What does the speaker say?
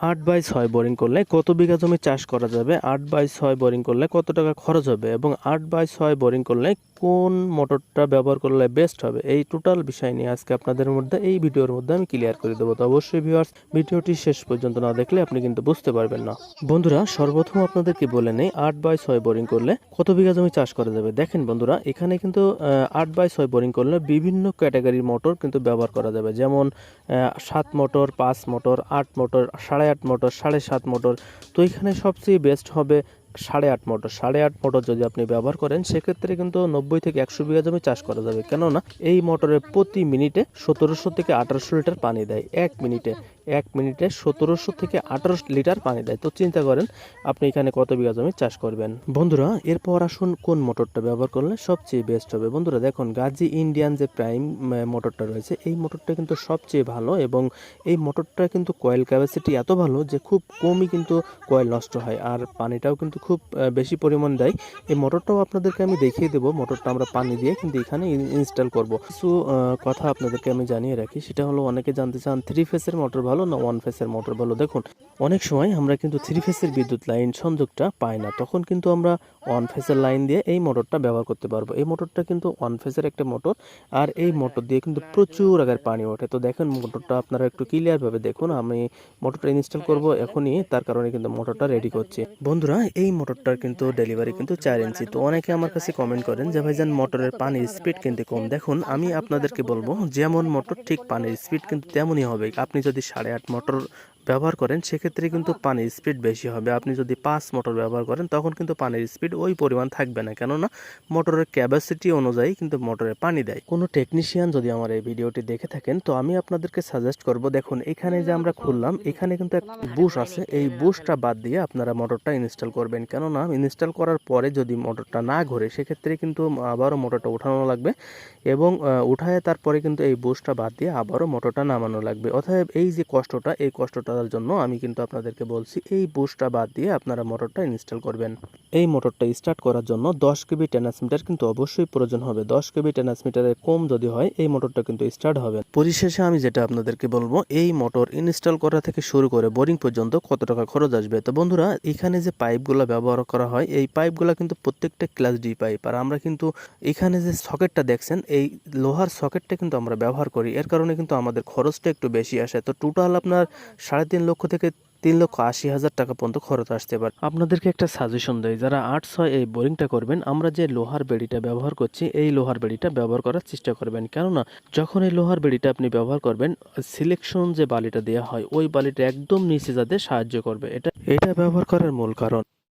আট বাই ছয় বোরিং করলে কত বিঘা জমি চাষ করা যাবে? আট বাই ছয় বোরিং করলে কত টাকা খরচ হবে? এবং আট বাই ছয় বোরিং করলে কোন মোটরটা ব্যবহার করলে বেস্ট হবে? এই টোটাল বিষয় নিয়ে আজকে আপনাদের মধ্যে এই ভিডিওর মধ্যে আমি ক্লিয়ার করে দেবো। তো অবশ্যই ভিউয়ার্স ভিডিওটি শেষ পর্যন্ত না দেখলে আপনি কিন্তু বুঝতে পারবেন না। বন্ধুরা, সর্বপ্রথম আপনাদেরকে বলে নেই, আট বাই ছয় বোরিং করলে কত বিঘা জমি চাষ করা যাবে? দেখেন বন্ধুরা, এখানে কিন্তু আট বাই ছয় বোরিং করলে বিভিন্ন ক্যাটাগরির মোটর কিন্তু ব্যবহার করা যাবে। যেমন সাত মোটর পাঁচ মোটর আট মোটর সাড়ে আট মোটর সাড়ে সাত মোটর তো এখানে সবচেয়ে বেস্ট হবে সাড়ে আট মোটর। সাড়ে আট মোটর যদি আপনি ব্যবহার করেন, সেক্ষেত্রে কিন্তু নব্বই থেকে একশো বিঘা জমি চাষ করা যাবে। কেননা, এই মোটরে প্রতি মিনিটে সতেরোশো থেকে আঠারোশো লিটার পানি দেয়, এক মিনিটে। এক মিনিটে সতেরোশো থেকে আঠারোশো লিটার পানি দেয়। তো চিন্তা করেন, আপনি এখানে কত বিঘা জমি চাষ করবেন? বন্ধুরা, এরপর আসুন কোন মোটরটা ব্যবহার করলে সবচেয়ে বেস্ট হবে। বন্ধুরা, দেখুন, গাজী ইন্ডিয়ান যে প্রাইম মোটরটা রয়েছে, এই মোটরটা কিন্তু সবচেয়ে ভালো এবং এই মোটরটা কিন্তু কয়েল ক্যাপাসিটি এত ভালো যে খুব কমই কিন্তু কয়েল নষ্ট হয় আর পানিটাও কিন্তু খুব বেশি পরিমাণ দেয়। এই মোটরটাও আপনাদেরকে আমি দেখিয়ে দেবো, মোটরটা আমরা পানি দিয়ে কিন্তু এখানে ইনস্টল করব। কিছু কথা আপনাদেরকে আমি জানিয়ে রাখি, সেটা হলো অনেকে জানতে চান থ্রি ফেসের মোটর ভালো না ওয়ান ফেসের মোটর ভালো দেখুন, অনেক সময় আমরা কিন্তু থ্রি ফেসের বিদ্যুৎ লাইন সংযোগটা পাই না। তখন কিন্তু আমরা ওয়ান ফেসের লাইন দিয়ে এই মোটরটা ব্যবহার করতে পারব। এই মোটরটা কিন্তু ওয়ান ফেসের একটা মোটর আর এই মোটর দিয়ে কিন্তু প্রচুর আকার পানি ওঠে। তো দেখেন মোটরটা আপনারা একটু ক্লিয়ারভাবে দেখুন। আমি মোটরটা ইনস্টল করব এখনই, তার কারণে কিন্তু মোটরটা রেডি করছি। বন্ধুরা, এই মোটরটার কিন্তু ডেলিভারি কিন্তু চার ইঞ্চি তো অনেকে আমার কাছে কমেন্ট করেন যে, ভাইজান মোটরের পানির স্পিড কিন্তু কম। দেখুন, আমি আপনাদেরকে বলব, যেমন মোটর ঠিক পানির স্পিড কিন্তু তেমনই হবে। আপনি যদি সাড়ে আট মোটর ব্যবহার করেন সেক্ষেত্রে কিন্তু পানির স্পিড বেশি হবে। আপনি যদি পাঁচ মোটর ব্যবহার করেন তখন কিন্তু পানির স্পিড ওই পরিমাণ থাকবে না। কেননা মোটরের ক্যাপাসিটি অনুযায়ী কিন্তু মোটরে পানি দেয়। কোনো টেকনিশিয়ান যদি আমার এই ভিডিওটি দেখে থাকেন তো আমি আপনাদেরকে সাজেস্ট করব দেখুন এখানে যে আমরা খুললাম এখানে কিন্তু এক বুশ আছে। এই বুশটা বাদ দিয়ে আপনারা মোটরটা ইনস্টল করবেন। কেননা ইনস্টল করার পরে যদি মোটরটা না ঘোরে সেক্ষেত্রে কিন্তু আবারও মোটরটা উঠানো লাগবে এবং উঠায় তারপরে কিন্তু এই বুশটা বাদ দিয়ে আবারও মোটরটা নামানো লাগবে। অতএব এই যে কষ্টটা এই কষ্টটার জন্য আমি কিন্তু আপনাদেরকে বলছি, এই বুশটা বাদ দিয়ে আপনারা মোটরটা ইনস্টল করবেন। এই মোটরটা স্টার্ট করার জন্য দশ কেবি ট্রান্সমিটার কিন্তু অবশ্যই প্রয়োজন হবে। দশ কেবি ট্রান্সমিটারের কম যদি হয়, এই মোটরটা কিন্তু স্টার্ট হবে। পরিশেষে আমি যেটা আপনাদেরকে বলব, এই মোটর ইনস্টল করা থেকে শুরু করে বোরিং পর্যন্ত কত টাকা খরচ আসবে? তো বন্ধুরা, এখানে যে পাইপগুলো ব্যবহার করা হয়, এই পাইপগুলো কিন্তু প্রত্যেকটা ক্লাস ডি পাইপ। আর আমরা কিন্তু এখানে যে সকেটটা দেখছেন, এই লোহার সকেটটা কিন্তু আমরা ব্যবহার করি। এর কারণে কিন্তু আমাদের খরচটা একটু বেশি আসে। তো টোটাল আপনার সাড়ে তিন লক্ষ থেকে তিন লক্ষ আশি হাজার টাকা পর্যন্ত খরচ আসতে পারে। আপনাদেরকে একটা সাজেশন দেয় যারা আট ছয় এই বোরিংটা করবেন আমরা যে লোহার বেড়িটা ব্যবহার করছি এই লোহার বেড়িটা ব্যবহার করার চেষ্টা করবেন। কেননা যখন এই লোহার বেড়িটা আপনি ব্যবহার করবেন সিলেকশন যে বালিটা দেওয়া হয় ওই বালিটা একদম নিচে যাতে সাহায্য করবে। এটা এটা ব্যবহার করার মূল কারণ।